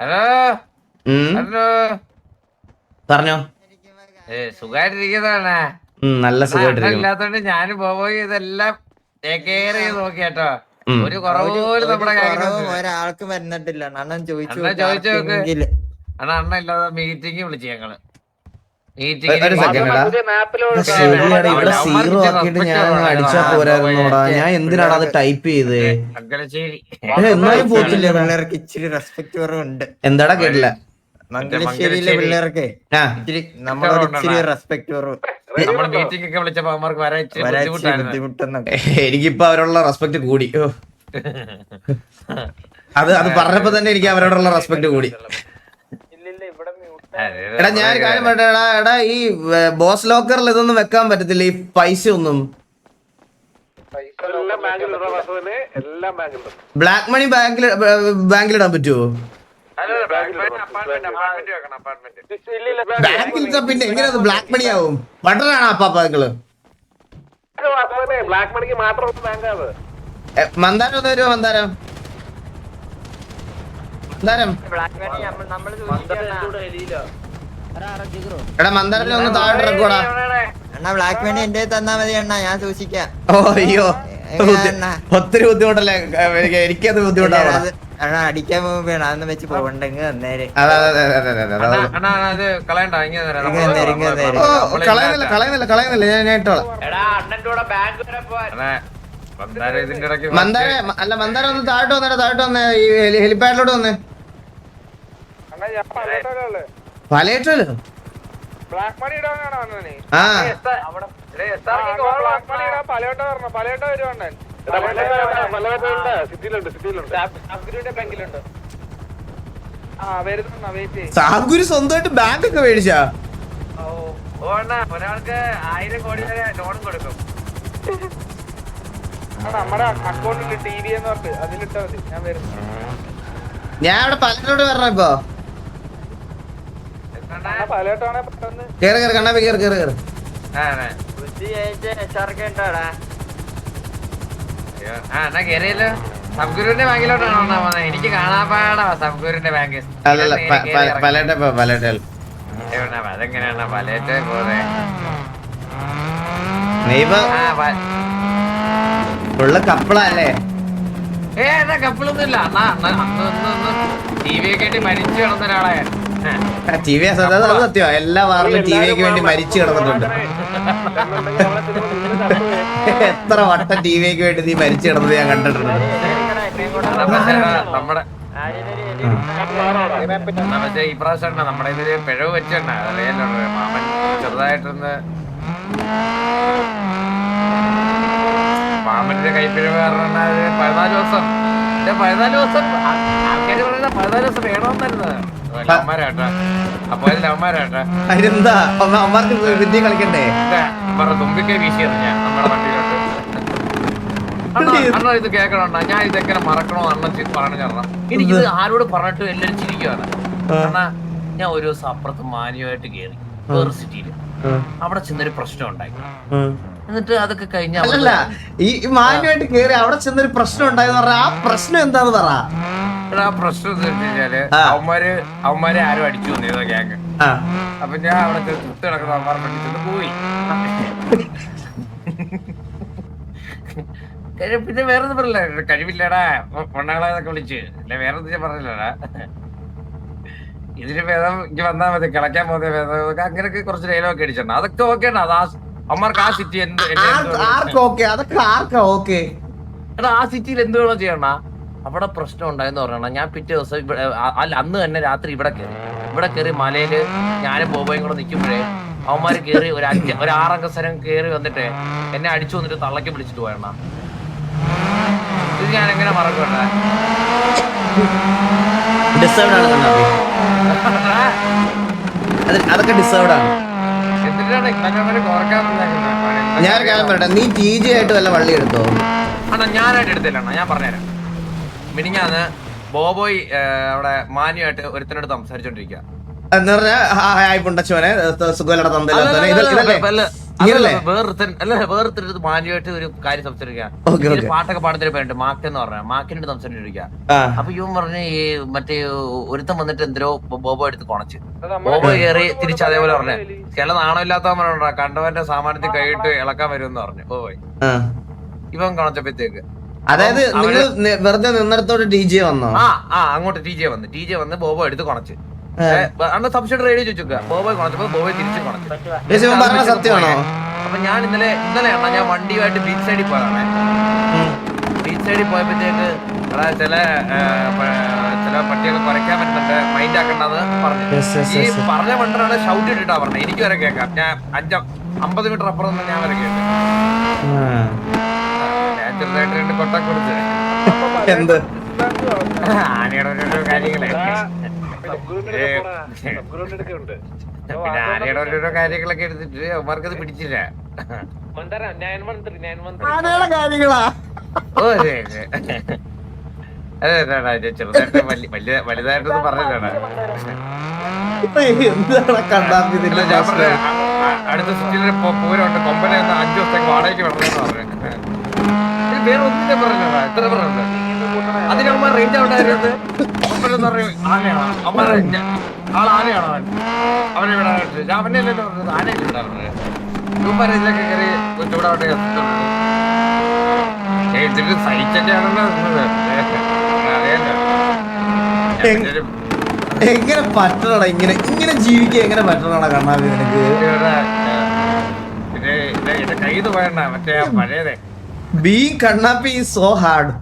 Hello? Hello? പറഞ്ഞോ. ഉം, നല്ല സുഖമായിട്ടിരിക്കുന്നു ഞാൻ ഞാനും പോയി ഇതെല്ലാം കെയർ ചെയ്ത് നോക്കിയാട്ടോ. ഒരു കുറവ് പോലും നമ്മുടെ ഒരാൾക്ക് വരുന്നിട്ടില്ല. അണ്ണൻ ചോദിച്ചു അണ്ണൻ ചോദിച്ചു നോക്ക്. അണ്ണാ അണ്ണ ഇല്ലാതെ മീറ്റിംഗ് വിളിച്ചു ഞങ്ങൾ. ഒരു- സെക്കൻഡ് ഇവിടെ സീറോ ആക്കിയിട്ട് ഞാൻ അങ്ങ് അടിച്ചാ പോരായിരുന്നോടാ. ഞാൻ എന്തിനാണ് അത് ടൈപ്പ് ചെയ്തേ? അങ്കലശ്ശേരി ഏ, എന്നാലും ഇച്ചിരി പോത്തില്ല. പിള്ളേർക്ക് ഇച്ചിരി റെസ്പെക്ട് കുറവുണ്ട്. എന്താടാ കേട്ടില്ല? മംഗലശ്ശേരിയിലെ മംഗലശ്ശേരി. പിള്ളേർക്ക് നമ്മളോട് ഇച്ചിരി റെസ്പെക്ട് കുറവ്. എനിക്കിപ്പോ അവരോടുള്ള റെസ്പെക്ട് കൂടി. അത് അത് പറഞ്ഞപ്പോ തന്നെ എനിക്ക് അവരോടുള്ള റെസ്പെക്ട് കൂടി. എടാ ഞാൻ ഒരു കാര്യം പറയട്ടെ എടാ എടാ ഈ ബോസ് ലോക്കറിൽ ഇതൊന്നും വെക്കാൻ പറ്റത്തില്ല ഈ പൈസ ഒന്നും. ബ്ലാക്ക് മണി ബാങ്കിൽ ബാങ്കിൽ ഇടാൻ പറ്റുമോ ബാങ്കിൽ ഇട്ടാ പിന്നെ എങ്ങനെ അത് ബ്ലാക്ക് മണി ആവും? ബട്ടറാണ് അപ്പാപ്പ നിങ്ങൾ ബ്ലാക്ക് മണിക്ക് മാത്രം മന്ദാരം ഒന്ന് വരുമോ മന്ദാരം മന്ദാരം? എടാ മന്ദാരത്തിൽ ഒന്ന് താഴെ ഇറക്കൂടാ അണ്ണാ ബ്ലാക്ക് മണി എന്റെ തന്നാ മതി അണ്ണാ ഞാൻ സൂക്ഷിക്കാം. ഓ അയ്യോ? ഒത്തിരി ബുദ്ധിമുട്ടല്ലേ? എനിക്ക് എനിക്കത് ബുദ്ധിമുട്ടാണ് അണ്ണാ അടിക്കാൻ പോകുമ്പോ അതൊന്നും വെച്ച് പോകണ്ടെങ്കിൽ അന്നേരെ കളയുന്നില്ല കളയുന്നില്ല കളയുന്നില്ല. ഞാൻ ഇട്ടോളാം. മന്ദാരം അല്ല മന്ദാര ഒന്ന് താഴോട്ട് വന്നേടാ താഴോട്ട് വന്നേ. ഈ ഹെലിപാഡിലോട്ട് ഹെലിപ്പാഡിലോട്ട് വന്നേ. പലയിട്ടല്ലോ ബ്ലാക്ക് മണി ഇടാനാണോ ആ. ബ്ലാക്ക് ഇടാൻ വരുന്ന സ്വന്തമായിട്ട് ബാങ്ക് ഒക്കെ മേടിച്ചാ? ഓ അണ്ണാ ഒരാൾക്ക് ആയിരം കോടി വരെ ലോൺ കൊടുക്കും. നമ്മുടെ അക്കൗണ്ടിൽ ടി വി എന്ന് പറഞ്ഞിട്ട് അതിലിട്ടാ മതി ഞാൻ വരും ഞാൻ അവിടെ പലരോട് വരണം ഇപ്പൊ? കേറ് കേറ് കണ്ണാപ്പി സബ്ഗുരുവിന്റെ ബാങ്കിലോട്ടാണോ വന്നത് എനിക്ക് കാണാപ്പാടാ സബ്ഗുരുവിന്റെ ബാങ്ക്. അല്ലല്ല പ- പ- പലയിട്ട ഇപ്പൊ പലയിട്ട അതെങ്ങനെയാണ് പലേറ്റ് പോന്നെ? നീ ഇപ്പൊ ആ പ- ഉള്ള കപ്പിളല്ലേ? ഏ എന്നാ കപ്പിളൊന്നും ഇല്ല അണ്ണാ അണ്ണാ അന്ന് ഒന്ന് ഒന്ന് ടി വി ഒക്കെ ആയിട്ട് മരിച്ചു കിടന്ന ഒരാളെ ഏ. ടി വി അത് അത് എല്ലാ വാറിലും ടി വിക്ക് വേണ്ടി മരിച്ചു കിടന്നിട്ടുണ്ട്. എത്ര വട്ടം ടി വിക്ക് വേണ്ടി നീ മരിച്ചു കിടന്നത് ഞാൻ കണ്ടിട്ടുണ്ട്. നമ്മുടെ എന്നാ പക്ഷേ ഈ പ്രാവശ്യം ഉണ്ട് നമ്മുടെ ഇതിൽ പിഴവ് വെച്ചിട്ടുണ്ട്. അതറിയാലോ മാമൻ ചെറുതായിട്ടൊന്ന് മാമന്റെ കൈപ്പിഴവ് കാരണം പതിനാല് ദിവസം പതിനാല് ദിവസം ആ- ആൾക്കാര് പറയുന്ന പതിനാല് ദിവസം വേണമെന്നായിരുന്നു ലവന്മാരാട്ടാ അപ്പൊ അത് ലവന്മാരാട്ടാ അതിനെന്താ? അമ്മ- അമ്മമാർക്ക് വിദ്യ കളിക്കണ്ടേ? തുമ്പിക്കൈ ഞാൻ നമ്മുടെ വണ്ടിയിലോട്ട്. അണ്ണാ, അണ്ണാ ഇത് കേൾക്കണോ ഞാൻ ഇതെങ്ങനെ മറക്കണോ അണ്ണൻ പറഞ്ഞു എനിക്ക് എനിക്കിത് ആരോട് പറഞ്ഞിട്ട് എല്ലാരും ചിരിക്കുവാണ്. അണ്ണാ ഞാൻ ഒരു ദിവസം അപ്പുറത്ത് മാന്യമായിട്ട് കയറി വേറെ സിറ്റിയിൽ. അവിടെ ചെന്നൊരു പ്രശ്നം ഉണ്ടായി. എന്നിട്ട് അതൊക്കെ കഴിഞ്ഞ അല്ലല്ല ഈ മാന്യമായിട്ട് കേറി അവിടെ ചെന്നൊരു പ്രശ്നം ഉണ്ടായെന്ന് പറഞ്ഞാൽ ആ പ്രശ്നം എന്താന്ന് പറ. ആ പ്രശ്നം എന്ന് വെച്ച് കഴിഞ്ഞാൽ. അവന്മാര് അവന്മാരെ ആരും അടിച്ചു വന്നിരുന്ന ഗ്യാങ് അപ്പൊ ഞാൻ അവിടെ കുത്തി നടക്കുന്ന അവന്മാർ പഠിച്ചിട്ട് പോയി. പിന്നെ വേറെ ഒന്നും പറയില്ല കഴിവില്ലടാ. പൊണ്ണാളെന്നൊക്കെ വിളിച്ച്. അല്ലെ വേറെ ഒന്നും ഞാൻ പറഞ്ഞില്ലടാ ഇതിന് ഭേദം ഇങ്ങനെ വന്നാ മതി. കിളയ്ക്കാൻ പോകുന്ന ഭേദം. അങ്ങനെയൊക്കെ കുറച്ച് ഡയലോഗ് അടിച്ചിട്ടുണ്ട്. അതൊക്കെ ഓക്കെ ആണ്. അത് ആ അവന്മാർക്ക് ആ സിറ്റി എന്ത് എന്നെ എന്ത് ആർക്ക് ആർക്ക് ഓക്കെ? അതൊക്കെ ആർക്കാ ഓക്കെ? എടാ ആ സിറ്റിയിൽ എന്ത് വേണോ ചെയ്യണ. അവിടെ പ്രശ്നം ഉണ്ടായെന്ന് പറയണം. ഞാൻ പിറ്റേ ദിവസം ഇവിടെ അല്ല അന്ന് തന്നെ രാത്രി ഇവിടെ കയറി ഇവിടെ കയറി മലയിൽ ഞാനും ബോബോയും കൂടെ നിൽക്കുമ്പോഴേ അവന്മാര് കയറി ഒരു അഞ്ച് ഒരു ആറംഗ സ്ഥലം കയറി വന്നിട്ട് എന്നെ അടിച്ചു വന്നിട്ട് തള്ളക്കി പിടിച്ചിട്ട് പോയണ. ഇത് ഞാൻ എങ്ങനെ ആണ്. അതൊക്കെ ഡിസേർവ്ഡ് ആണ്. ഒരു കാര്യം പറയട്ടെ നീ ടി ജി ആയിട്ട് വല്ല വള്ളി എടുത്തോ? അണ്ണാ ഞാനായിട്ട് എടുത്തില്ലണ്ണാ ഞാൻ പറഞ്ഞുതരാം. മിനിഞ്ഞാന്ന് ബോബോയ് അവിടെ മാന്യമായിട്ട് ഒരുത്തനടുത്ത് സംസാരിച്ചോണ്ടിരിക്കുക എന്ന് പറഞ്ഞാൽ ഹായ് പുണ്ടച്ചോനെ തന്തയില്ലാത്തവനെ. ഇത് ഇതല്ലേ? വേറൊരുത്തൻ അല്ല വേറൊരുത്തരുത് മാന്യമായിട്ട് ഒരു കാര്യം സംസാരിക്കാം ഓക്കെ പാട്ടൊക്കെ പാടുന്നൊരു പേരുണ്ട് മാക്ക് എന്ന് പറഞ്ഞ മാക്കിനോട് സംസാരിച്ചിരിക്കുക അപ്പൊ ഇവൻ പറഞ്ഞ ഈ മറ്റേ ഒരുത്തൻ വന്നിട്ട് എന്തോ ബോബോ എടുത്ത് കൊണച്ച്. ബോബോ കയറി തിരിച്ച് അതേപോലെ പറഞ്ഞു. ചില നാണമില്ലാത്തവൻ പറഞ്ഞ കണ്ടവന്റെ സാമാനത്തിൽ കൈയിട്ട് ഇളക്കാൻ വരുമെന്ന് പറഞ്ഞു. ബോബോയ് ആ. ഇവൻ കൊണച്ചപ്പോഴത്തേക്ക് അതായത് നിങ്ങൾ വെറുതെ നിന്നിടത്തോട്ട് ഡി ജെ വന്നോ? ആ ആ അങ്ങോട്ട് ടി ജെ വന്ന്. ടി ജെ വന്ന് ബോബോ എടുത്ത് കൊണച്ച്. അന്ന് സബ്സിഡി റേഡിയോ ചോദിച്ചു ബോബോ കൊണച്ചപ്പോ ബോബോ തിരിച്ചു കൊണച്ചു. സത്യമാണോ? അപ്പൊ ഞാൻ ഇന്നലെ ഇന്നലെ ആണോ ഞാൻ വണ്ടിയുമായിട്ട് ബീച്ച് സൈഡിൽ പോയതാണേ. ബീച്ച് സൈഡിൽ പോയപ്പോഴത്തേക്ക് ചില ചില പട്ടികൾ കുറയ്ക്കാൻ പറ്റുന്നുണ്ട്. മൈൻഡ് ആക്കണ്ടെന്ന് പറഞ്ഞു. ഈ. പറഞ്ഞ പണ്ടാണ് ഷൗട്ട് ഇട്ടിട്ടാ പറഞ്ഞത് എനിക്ക് വരെ കേൾക്കാം. ഞാൻ അഞ്ച അമ്പത് മീറ്റർ അപ്പുറം നിന്ന് ഞാൻ വരെ കേട്ടു. ഞാൻ ചെറുതായിട്ട് രണ്ട് കൊട്ട കൊടുത്ത്. എന്ത്? ആനയുടെ ഓരോരോ കാര്യങ്ങളെ ആനയുടെ ഓരോരോ കാര്യങ്ങളൊക്കെ എടുത്തിട്ട് അവന്മാർക്ക് അത് പിടിച്ചില്ല ആനയുടെ കാര്യങ്ങളാ ഓ അതെ അതെ ചെറുതായിട്ട് വലിയ- വലിയ വലുതായിട്ടൊന്നും പറഞ്ഞില്ലടാ എന്താണ് ഇതിന്റെ ഞാൻ പറഞ്ഞ? അടുത്ത സിറ്റിയിലെ പൂരമുണ്ട് കൊമ്പനെ അഞ്ചു ദിവസത്തേക്ക് വാടകയ്ക്ക് വിടണമെന്ന് പറഞ്ഞു വേറെ ഒന്നിന്റെ പറഞ്ഞതാ എത്ര പറഞ്ഞു അതിനമ്മ റേഞ്ച് അവിടെ ആയിരുന്നത് പറഞ്ഞു ആനയാണോ. അമ്മ ആൾ ആനയാണോ അവൻ. അവനെ ഞാൻ അവനെ പറഞ്ഞത് ആനയല്ലേ വിടാൻ പറഞ്ഞത്. ഇവന്മാരെ ഇതിലൊക്കെ കയറി. അറിയാലോ. എങ്ങനെ പറ്റണടാ ഇങ്ങനെ ഇങ്ങനെ ജീവിക്കാൻ എങ്ങനെ പറ്റണടാ കണ്ണാപ്പി നിനക്ക്? നിന്ന് പോയണ്ട മറ്റേ പഴയതേ. Being Kannappi is so hard.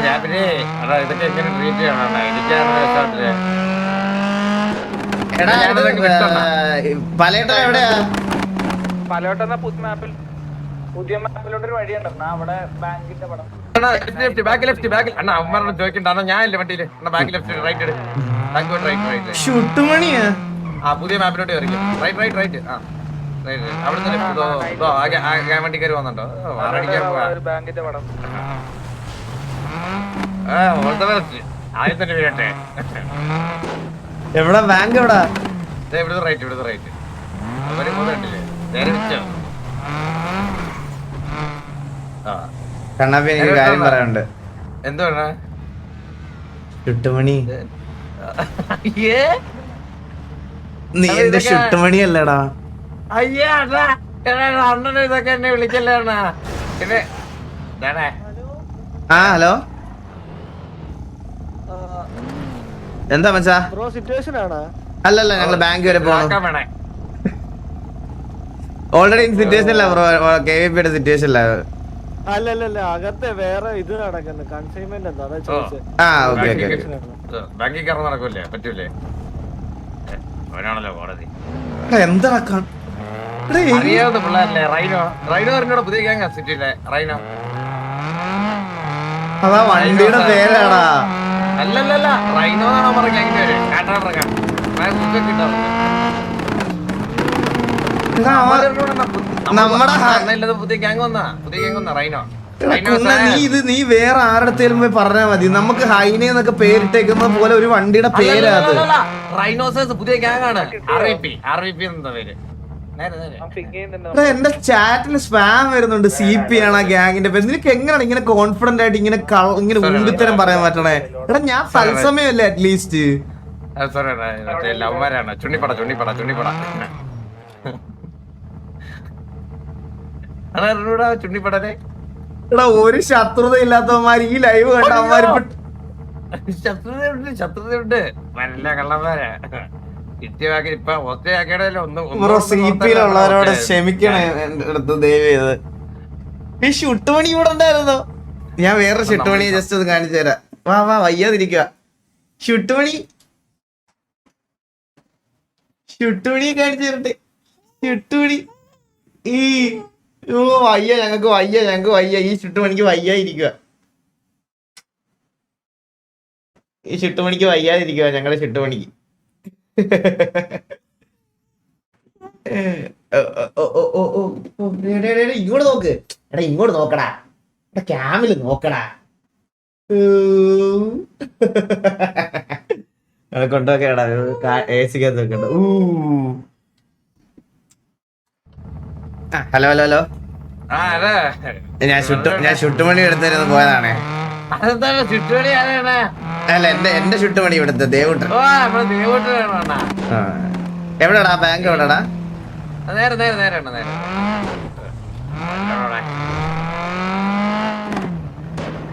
ഞാൻ പിന്നെ എടാ ഇതൊക്കെ എങ്ങനെ ട്രീറ്റ് ചെയ്യണം എനിക്കാണ്. പലയിട്ടം എവിടെയാ പുതിയ മാപ്പിൽ പുതിയ മാപ്പിലോട്ടൊരു വഴിയുണ്ട് അവിടെ ബാങ്കിന്റെ പടം. ലെഫ്റ്റ് ബാക്ക് ലെഫ്റ്റ് ബാക്ക് അണ്ണാ ചോദിക്കണ്ട. ഞാനില്ല വണ്ടിയിൽ. അണ്ണാ back left right right right ആ പുതിയ മാപ്പിലോട്ട് കയറിക്കും റൈറ്റ് റൈറ്റ് റൈറ്റ് ആ. വാറടിക്കാൻ ഓൾത്ത ബെസ്റ്റ് ആദ്യം തന്നെ വീഴട്ടെ എവിടെ? ബാങ്ക് എവിടെ? ദേ ഇവിടുത്തെ റൈറ്റ് ഇവിടുത്തെ റൈറ്റ് അവർ പോകുന്നുണ്ടല്ലേ നേരെ വെച്ചോ ആ. കണ്ണാപ്പി എനിക്ക് കാര്യം പറയാനുണ്ട്. എന്തുവാണ് ഷുട്ടുമണി അയ്യേ നീ എന്റെ ചുട്ടുമണി അല്ലടാ അയ്യേ അണ്ണാ എടാ, അണ്ണനെ ഇതൊക്കെ എന്നെ വിളിക്കല്ലേ അണ്ണാ. പിന്നെ ഇതാണേ. ആ ഹലോ? എന്താ മച്ചാ? ബ്രോ സിറ്റുവേഷൻ ആണ്? അല്ലല്ല ഞങ്ങൾ ബാങ്ക് വരെ പോകണം വേണേ. ഓൾറെഡി സിറ്റുവേഷൻ അല്ല ബ്രോ. കെ വി പിയുടെ സിറ്റുവേഷൻ അല്ല അല്ലല്ല അല്ല അല്ല അകത്തെ വേറെ ഇത് നടക്കുന്നു. കൺസൈൻമെന്റ് എന്താ? അതാ ചോദിച്ചത് ആ ഓക്കെ ഓക്കെ ബാങ്കിൽ കയറാൻ നടക്കൂലേ പറ്റൂലേ? അവനാണല്ലോ കോടതി. എന്താ അറിയാവുന്ന പിള്ളേരല്ലേ? റൈനോ റൈനോ പറഞ്ഞോട് പുതിയ ഗ്യാങ് സിറ്റിയിലെ റൈനോ. അതാ വണ്ടിയുടെ പേരാടാ. അല്ലല്ലല്ല റൈനോ എന്നാണോ പറഞ്ഞ ഗ്യാങ്ങിന്റെ പേര് കാട്ടാടറക്കാൻ ബുക്കൊക്കെ ഉണ്ടാവും എടാ, അവ- നമ്മടെ ഹ- ഇല്ലാതെ പുതിയ ഗ്യാങ് വന്നാ. പുതിയ ഗ്യാങ് വന്നാ റൈനോ. എടാ, റൈനോ കുന്ന, നീ ഇത് നീ വേറെ ആരുടെത്തേലും പോയി പറഞ്ഞാൽ മതി. നമുക്ക് ഹൈനെ എന്നൊക്കെ പേരിട്ടേക്കുന്ന പോലെ ഒരു വണ്ടിയുടെ പേരാ അത്. റൈനോസേഴ്സ് പുതിയ ഗ്യാങ് ആണ് R V P R V P എന്താ പേര്. നേരെ നേരെ എടാ, എന്റെ ചാറ്റിൽ സ്പാം വരുന്നുണ്ട്. സി പി ആണ് ആ. ഗ്യാങ്ങിന്റെ പേര്? നിനക്ക് എങ്ങനെയാണ് ഇങ്ങനെ കോൺഫിഡന്റ് ആയിട്ട് ഇങ്ങനെ ഇങ്ങനെ ഉണ്ടിത്തരം പറയാൻ പറ്റണേ? എടാ ഞാൻ തത്സമയമല്ലേ അറ്റ്ലീസ്റ്റ് ചുണ്ണിപ്പട ചുണ്ണിപ്പട ചുണ്ണിപ്പട. ചുണ്ണിപ്പടനെ. എടാ ഒരു ശത്രുത ഇല്ലാത്തവന്മാർ ഈ ലൈവ് കണ്ട അവന്മാർ ശത്രുതയുണ്ട് ശത്രുതയുണ്ട്. നല്ല കള്ളന്മാരാ. ക്ഷമിക്കണേ എന്റെ അടുത്ത് ദയവ് ചെയ്ത്. ഈ ഷുട്ടുമണി ഇവിടെ ഉണ്ടായിരുന്നോ? ഞാൻ വേറെ ഷുട്ടുമണി ജസ്റ്റ് ഒന്ന് കാണിച്ചു തരാം. വാ വാ വയ്യാതിരിക്കുക. ഷുട്ടുമണി ഷുട്ടുമണി കാണിച്ചു തരട്ടെ. ഷുട്ടുമണി ഈ ഓ വയ്യ ഞങ്ങക്ക് വയ്യ ഞങ്ങക്ക് വയ്യ. ഈ ഷുട്ടുമണിക്ക് വയ്യാതിരിക്കുക. ഈ ഷുട്ടുമണിക്ക് വയ്യാതിരിക്കുക ഞങ്ങളുടെ ഷുട്ടുമണിക്ക് ഇങ്ങോട്ട് നോക്ക്. എടാ ഇങ്ങോട്ട് നോക്കടാ. എടാ ക്യാമിൽ നോക്കടാ. കൊണ്ടുപോക്കേടാ എ സിക്കകത്ത് വെക്കണ്ട ഊ. ഹലോ ഹലോ ഹലോ ഞാൻ ഞാൻ ഷുട്ടുമണി എടുത്തിരുന്ന് പോയതാണേ. അതെന്താണ് ചുറ്റുപടി ആരാണ് അല്ല എന്റെ എന്റെ ഷുട്ടുമണി ഇവിടുത്തെ ദേവൂട്ടൻ. ഓ നമ്മൾ അണ്ണാ. ആ. എവിടെടാ? ബാങ്ക് എവിടെടാ? ആ, നേരെ നേരെ നേരെ അണ്ണാ നേരെ.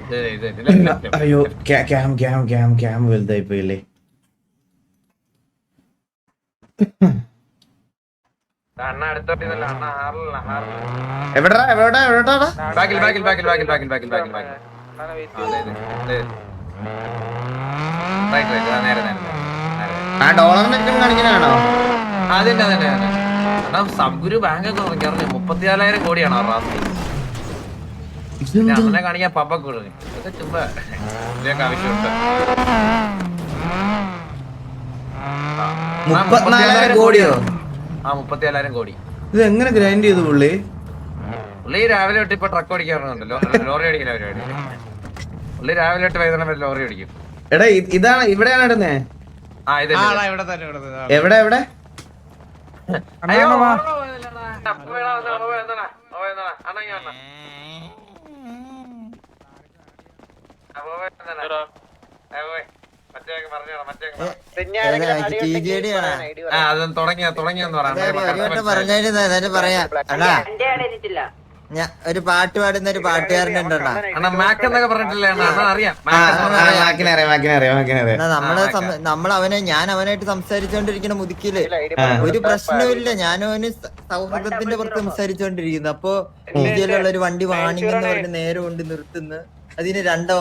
ഇത് ഇത്. അയ്യോ ക്യാ- ക്യാം ക്യാം ക്യാം ക്യാം വലുതായി പോയില്ലേ? അണ്ണാ അടുത്തോട്ട് ഇതല്ല അണ്ണ ഹാറിലല്ല എവിടെടാ എവിടെടാ ബാക്കിൽ ബാക്കിൽ ബാക്കിൽ ബാക്കിൽ ബാക്കിൽ ബാക്കിൽ ബാക്കിൽ. ബാക്കിൽ റൈറ്റ് റൈറ്റ് നേരെ നേരെ കാണിക്കാനാണോ അണ്ണാ സബ്ഗുരു ബാങ്ക് നോക്കിയാൽ മുപ്പത്തിനാലായിരം കോടിയാണ് ആ റാസ്തി പിന്നെ അണ്ണനെ കാണിക്കാൻ പപ്പ കൂടുതൽ ഇതൊക്കെ ചുമ്മാ ഇതിനൊക്കെ ആവശ്യമുണ്ട്. ആ. ആ, മുപ്പത്തിനാലായിരം കോടിയോ? ആ മുപ്പത്തിനാലായിരം കോടി. ഇത് എങ്ങനെ ഗ്രൈൻഡ് ചെയ്തു പുള്ളി? പുള്ളി രാവിലെ തൊട്ട് ഇപ്പൊ ട്രക്ക് ഓടിക്കാറുണ്ടല്ലോ ലോറി ഓടിക്കാൻ പരിപാടി. പുള്ളി രാവിലെ എട്ട് വൈകുന്നേരം വരെ ലോറി അടിക്കും എടാ ഇതാണ് ഇവിടെയാണ് ഇടുന്നേ. ആ ഇത് ഇവിടെ തന്നെ ഇവിടെ എവിടെ എവിടെ? അയ്യോ തുടങ്ങിയ തുടങ്ങിയെന്ന് പറയാം. പറയാ ഒരു പാട്ട് പാടുന്ന ഒരു പാട്ടുകാരനെ നമ്മൾ നമ്മൾ അവനെ ഞാൻ അവനായിട്ട് സംസാരിച്ചോണ്ടിരിക്കണ മുതുക്കിൽ ഒരു പ്രശ്നമില്ല ഞാനും അവന് സൗഹൃദത്തിന്റെ പുറത്ത് സംസാരിച്ചോണ്ടിരിക്കുന്നു. അപ്പൊ ഇന്ത്യയിലുള്ള ഒരു വണ്ടി വാണിംഗ് എന്ന് പറഞ്ഞ് നേരെ കൊണ്ട് നിർത്തുന്നു. അതിന് രണ്ടോ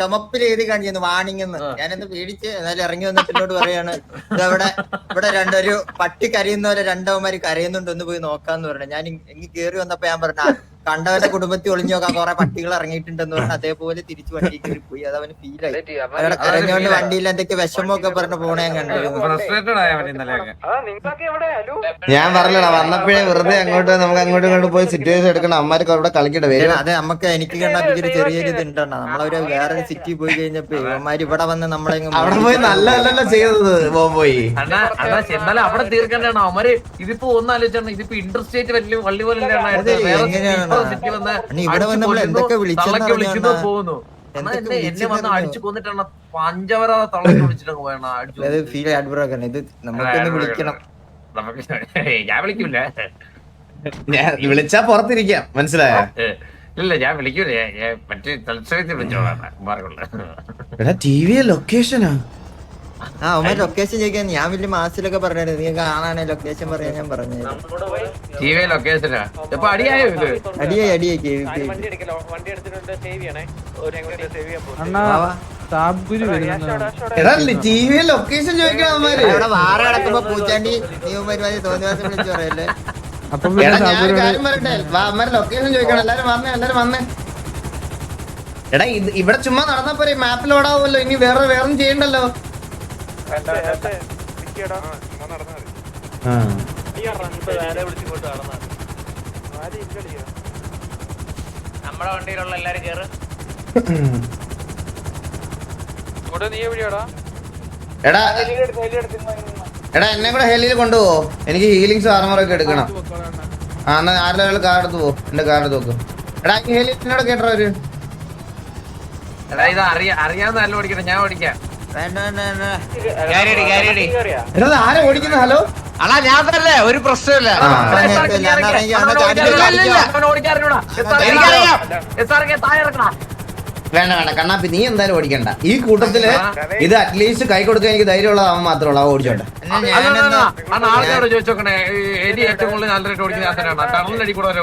ചുമപ്പിൽ എഴുതി കാണിക്കുന്നു വാണിംഗ് എന്ന് ഞാനെന്ന് പേടിച്ച് എന്നാലും ഇറങ്ങി വന്നിട്ട് എന്നോട് പറയാണ്. ഇതവിടെ ഇവിടെ രണ്ടൊരു പട്ടി കരയുന്ന പോലെ രണ്ടവന്മാര് കരയുന്നുണ്ട് ഒന്ന് പോയി നോക്കാന്ന് പറഞ്ഞു. ഞാൻ എങ്കിൽ കേറി വന്നപ്പോ ഞാൻ പറഞ്ഞ കണ്ടവരുടെ കുടുംബത്തിൽ ഒളിഞ്ഞു നോക്കാൻ കുറെ പട്ടികൾ ഇറങ്ങിയിട്ടുണ്ടെന്ന് പറഞ്ഞാൽ അതേപോലെ തിരിച്ചു വണ്ടി കയറി പോയി. അത് അവന് ഫീലായി അവിടെ കരഞ്ഞോണ്ട് വണ്ടിയിൽ എന്തൊക്കെ വിഷമമൊക്കെ പറഞ്ഞ് പോണേ ഞാൻ പറഞ്ഞാ ഞാൻ പറഞ്ഞടാ വന്നപ്പോഴേ വെറുതെ അങ്ങോട്ട് നമുക്ക് അങ്ങോട്ട് ഇങ്ങോട്ട് പോയി സിറ്റുവേഷൻ എടുക്കണം. അമ്മമാർക്ക് അവിടെ കളിക്കട്ടെ വരും. അതെ നമുക്ക് എനിക്ക് കണ്ടാൽ ഒരു ചെറിയൊരു ഇത് ഉണ്ടോ നമ്മളൊരു വേറൊരു സിറ്റി പോയി കഴിഞ്ഞപ്പോ ഇവന്മാര് ഇവിടെ വന്ന് നമ്മളെ അവിടെ പോയി നല്ല അല്ലല്ലോ ചെയ്തത് പോയി. എന്നാലും അവിടെ തീർക്കേണ്ടതാണ് അമ്മര് ഇതിപ്പോ ഒന്നാലോചിച്ചാണ് ഇതിപ്പോ ഇന്റർസ്റ്റേറ്റ് വലിയ വള്ളി പോലെ എങ്ങനെയാണ് ഇവിടെ വന്ന് നമ്മൾ എന്തൊക്കെ വിളിച്ചെന്ന്? പോകുന്നു. എന്നെ എന്നെ വന്ന് വിളിച്ചെന്ന് അടിച്ചു കൊന്നിട്ടാണ് പഞ്ചവര തള്ളക്കി വിളിച്ചിട്ടങ്ങ് പോയണ അടിച്ചു അത് ഫീൽ ആഡ്ബ്രോക്കാണ് ഇത് നമുക്കൊന്ന് വിളിക്കണം. നമുക്ക് ഞാൻ വിളിക്കൂല. ഞാൻ വിളിച്ചാ പുറത്തിരിക്കാം മനസ്സിലായോ? ഇല്ല ഞാൻ വിളിക്കൂല. മറ്റേ തലശ്ശേരത്തിൽ വിളിച്ചോളാം ടി വി ലൊക്കേഷനാ. ആ ഉമ്മ ലൊക്കേഷൻ ചോദിക്കാൻ ഞാൻ വലിയ മാസിലൊക്കെ പറഞ്ഞു നീ കാണാണെ ലൊക്കേഷൻ പറയാൻ ഞാൻ പറഞ്ഞു. അടിയായി അടിയായി അടിയാക്കി ലൊക്കേഷൻ ചോദിക്കണം ഇവിടെ വാറ കിടക്കുമ്പോ പൂച്ചാണ്ടി നീ പരിപാടി തോന്നി വിളിച്ചു പറയല്ലേ? കാര്യം ലൊക്കേഷൻ ചോദിക്കണം. എല്ലാരും വന്നേ എല്ലാരും വന്നേ. എടാ ഇവിടെ ചുമ്മാ നടന്നാ പോരെ. മാപ്പിൽ ഓടാവുമല്ലോ ഇനി വേറെ വേറെ ചെയ്യണ്ടല്ലോ. നമ്മുടെ വണ്ടിയിലുള്ള എല്ലാരും കേറ്. ഇവിടെ നീ എവിടെയാടാ എടാ? എടാ എന്നെ കൂടെ ഹെലിയിൽ കൊണ്ടുപോ എനിക്ക് ഹീലിങ്സ് ആർമറൊക്കെ എടുക്കണം. ആ എന്നാ. ആരുടെ കാർ എടുത്ത് പോ. എന്റെ കാർ എടുത്ത് നോക്കും എടാ ഈ ഹെലി എന്നോട് കേട്ടോ ഒരു എടാ ഇത് അറിയാ അറിയാവുന്ന നല്ല ഓടിക്കണം ഞാൻ ഓടിക്കാം. ആരാ ഓടിക്കുന്നത് ഹലോ? അടാ ഞാൻ തന്നെ ഒരു പ്രശ്നമില്ല വേണ്ട വേണ്ട കണ്ണാപ്പി നീ എന്തായാലും ഓടിക്കണ്ട. ഈ കൂട്ടത്തിൽ ഇത് അറ്റ്ലീസ്റ്റ് കൈ കൊടുക്കാൻ എനിക്ക് ധൈര്യമുള്ള അവൻ മാത്രമേ ഉള്ളൂ അവ ഓടിച്ചോട്ടെ.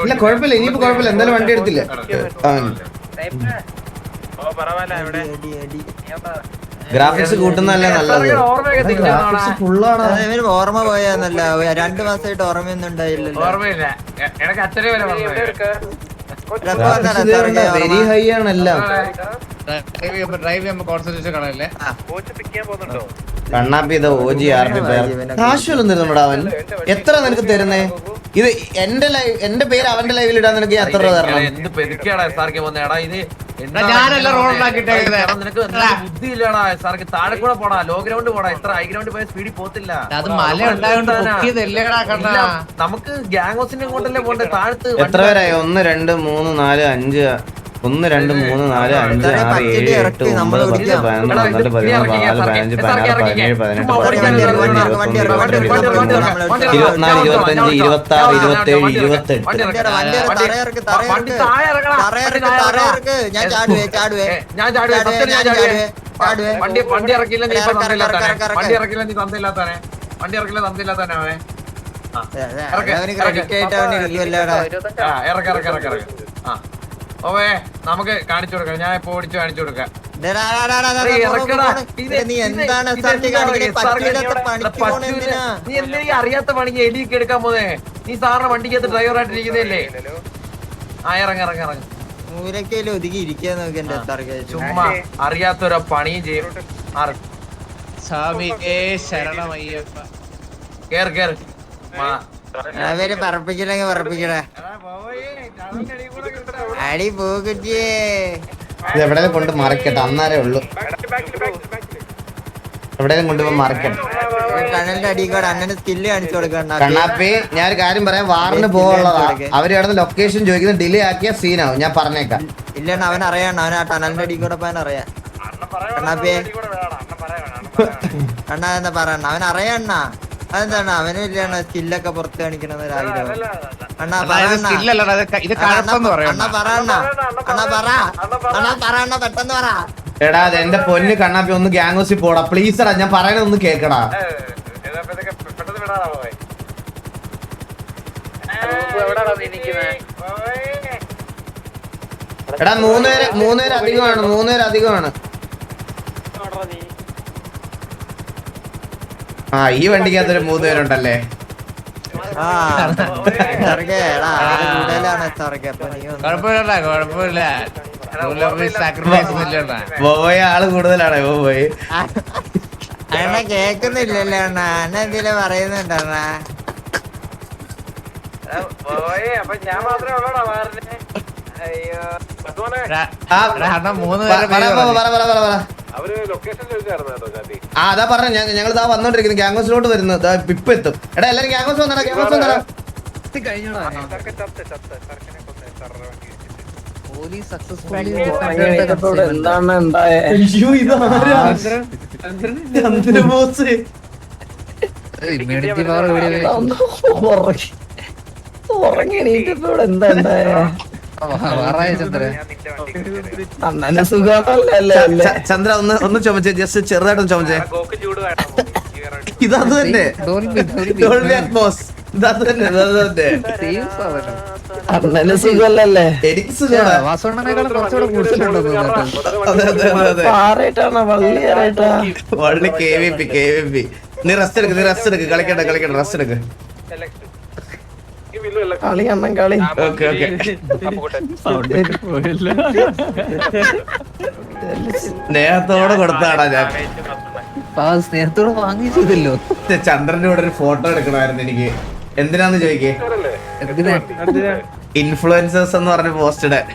ഇല്ല കുഴപ്പമില്ല ഇനിയിപ്പോ കുഴപ്പമില്ല. എന്തായാലും വണ്ടി എടുത്തില്ല? ഗ്രാഫിക്സ് കൂട്ടുന്നല്ലേ നല്ലത്? ഓർമ്മ പോയാന്നല്ല രണ്ടു മാസമായിട്ട് ഓർമ്മയൊന്നും ഉണ്ടായില്ലല്ലോ. ഓർമ്മയില്ല. എ- എനക്ക് അച്ഛനെ വരെ? വെരി ഹൈ ആണ് എല്ലാം. കണ്ണാപ്പി ഇത് ഓജി ആർ പി പേർ കാശുവല്ലം തരുന്നുണ്ടോ അവൻ? എത്ര നിനക്ക് തരുന്നേ? ഇത് എന്റെ ലൈവ് എന്റെ പേര് അവന്റെ ലൈവിൽ ഇടാൻ നിനക്ക് എത്ര രൂപ തരണം? ഞാനല്ല റോഡ് ബുദ്ധിയില്ലടാ താഴെ കൂടെ പോടാ ലോ ഗ്രൗണ്ട് പോടാ. ഇത്ര ഹൈ ഗ്രൗണ്ട് പോയ സ്പീഡിൽ പോത്തില്ല അത് മല നമുക്ക് ഗ്യാങ് ഹൗസിന്റെ കൊണ്ടല്ലേ പോണ്ടേ? താഴത്ത് എത്ര പേരായി? ഒന്ന് രണ്ട് മൂന്ന് നാല് അഞ്ച് ഒന്ന് രണ്ട് മൂന്ന് നാല് അഞ്ച് ആറ് ഏഴ് ഇറക്കി എട്ട് നമ്മൾ ഒമ്പത് പത്ത്. പതിനൊന്ന് പന്ത്രണ്ട് പതിമൂന്ന് പതിനാല് പതിനഞ്ച് പതിനാറ് പതിനേഴ് പതിനെട്ട് പതിനൊന്ന് പത്തൊമ്പത് ഇരുപത്തൊന്ന് ഇരുപത്തി ഇരുപത്തിരണ്ട് ഇരുപത്തിനാല് ഇരുപത്തഞ്ച് അഞ്ച് ഇരുപത്തി ആറ് ഇരുപത്തി ഏഴ് ഇരുപത്തി എട്ട്. ഞാൻ ചാടുവേ, ചാടുവേ. ഞാൻ ചാടുവേ. വണ്ടി വണ്ടി ഇറക്കില്ല നീ ഇപ്പൊ ഇറക്ക്, ഇറക്ക്, തന്നില്ലാത്തവനെ ഇറക്ക്, ഇറക്ക്. വണ്ടി ഇറക്കില്ല നീ തന്നില്ലാത്തവനെ വണ്ടി ഇറക്കില്ല തന്നില്ലാത്തവനെ അവനെ ഇറക്ക് ഇറക്ക് ഇറക്ക് ഇറക്ക്. ആ ഓവേ നമുക്ക് കാണിച്ചു കൊടുക്കാം ഞാൻ ഇപ്പൊ ഓടിച്ചു കാണിച്ചു കൊടുക്കാം പോണ്. പോണ്. നീ. പോണ എന്തിനാ? അറിയാത്ത പണിക്ക് എലിയൊക്കെ എടുക്കാൻ പോന്നെ നീ സാറിന് വണ്ടിക്കകത്ത് ഡ്രൈവറായിട്ട് ഇരിക്കുന്നല്ലേ ആ ഇറങ്ങ ഇറങ്ങ ഇറങ്ങ ഇരിക്കാൻ നോക്കി എന്റെ. ചുമ്മാ അറിയാത്തൊരു പണിയും ചെയ്യും കേറ് കേറ് മാ. അവർ പറപ്പിക്കലെങ്കിൽ പറപ്പിക്കണേ അടി പോകുറ്റിയേ എവിടെ കൊണ്ട് മറക്കട്ടെ അന്നാരേ ഉള്ളൂ. എവിടെയും കൊണ്ടുപോയി മറക്കട്ടെ. ടണലിന്റെ അടി കൂടെ അങ്ങനെ സ്കില്ല് കാണിച്ചു കൊടുക്കണ്ട കണ്ണാപ്പി. ഞാൻ ഒരു കാര്യം പറയാം വാറിന് പോകുള്ളതാ അവർ കിടന്ന് ലൊക്കേഷൻ ചോദിക്കുന്നത് ഡിലേ ആക്കിയ സീനാവും ഞാൻ പറഞ്ഞേക്കാം. ഇല്ലണ്ണ അവൻ അറിയണ്ട അവൻ ആ ടണലിന്റെ അടി കൂടെ പോയാൻ അറിയാം. കണ്ണാപ്പിയെ. അണ്ണാ എന്താ പറയണ്ട അവൻ അറിയണ്ണ അതെന്താണ്? അവനെ ഇല്ലണ്ണ സ്കില്ലൊക്കെ പുറത്ത് കാണിക്കണത് ഒരു അണ്ണാ ഇത് ഇത് കഴപ്പെന്ന് അണ്ണ അണ്ണാ പറ അണ്ണാ. പറ അണ്ണാ പെട്ടെന്ന് പറ. എടാ എന്റെ പൊന്ന് കണ്ണാപ്പി ഒന്ന് ഗ്യാങ് ഹൗസിൽ പോടാ. പ്ലീസ് എടാ ഞാൻ പറയണത് ഒന്ന് കേക്കടാ. എടാ മൂന്നുപേര് മൂന്നുപേര് അധികമാണ് മൂന്നുപേര് അധികമാണ് ആ ഈ വണ്ടിക്കകത്തൊരു മൂന്നുപേരുണ്ടല്ലേ ആ സാറേ എടാ അവർ കൂടുതലാണ് സാറേ അപ്പൊ നീ ഒന്ന് ഈ കുഴപ്പമില്ല. മൂന്ന് പേരുണ്ടല്ലേ പോയ ആൾ കൂടുതലാണ് പോയി. അണ്ണ കേക്കുന്നില്ലല്ലോ അണ്ണ. പറയുന്നുണ്ടോ അണ്ണ? ആ, അണ്ണാ മൂന്ന് പേര് പറ, പറ, പറ, പറ. ആ അതാ പറഞ്ഞ ഞങ്ങൾ ഇതാ വന്നോണ്ടിരിക്കുന്നു. ഗ്യാങ് ഹൗസിലോട്ട് വരുന്നു ദാ ഇപ്പൊ എത്തും. എടാ എല്ലാരും ഗ്യാങ് ഹൗസ് വന്നടാ. ഗ്യാങ് ഹൗസ് വന്നടാ ഉറങ്ങി. എണീറ്റപ്പോ ഇവിടെ എന്താ ഉണ്ടായേ? അണ്ണന് സുഖമല്ലേ അല്ലേ ചന്ദ്ര ഒന്ന് ഒന്ന് ചുമച്ചേ ജസ്റ്റ് ചെറുതായിട്ടൊന്ന് ചുമച്ചേ. ഇതത് തന്നെ. അണ്ണന് സുഖമല്ലേ എനിക്ക് വള്ളി K V P K V P നീ റെസ്റ്റ് എടുക്ക് നീ റെസ്റ്റ് എടുക്ക്. കളിക്കട്ടെ കളിക്കട്ടെ റെസ്റ്റ് എടുക്ക്. കളി അണ്ണൻ കളി. Okay okay. സ്നേഹത്തോടെ കൊടുത്താടാ ഞാൻ. സ്നേഹത്തോടെ വാങ്ങിച്ചതല്ലോ? ചന്ദ്രന്റെ കൂടെ ഒരു ഫോട്ടോ എടുക്കണമായിരുന്നു എനിക്ക്. എന്തിനാന്ന് ചോദിക്കേ? എന്തിനാ? ഇൻഫ്ലുവൻസേഴ്സ് എന്ന് പറഞ്ഞ പോസ്റ്റ് ഇടാൻ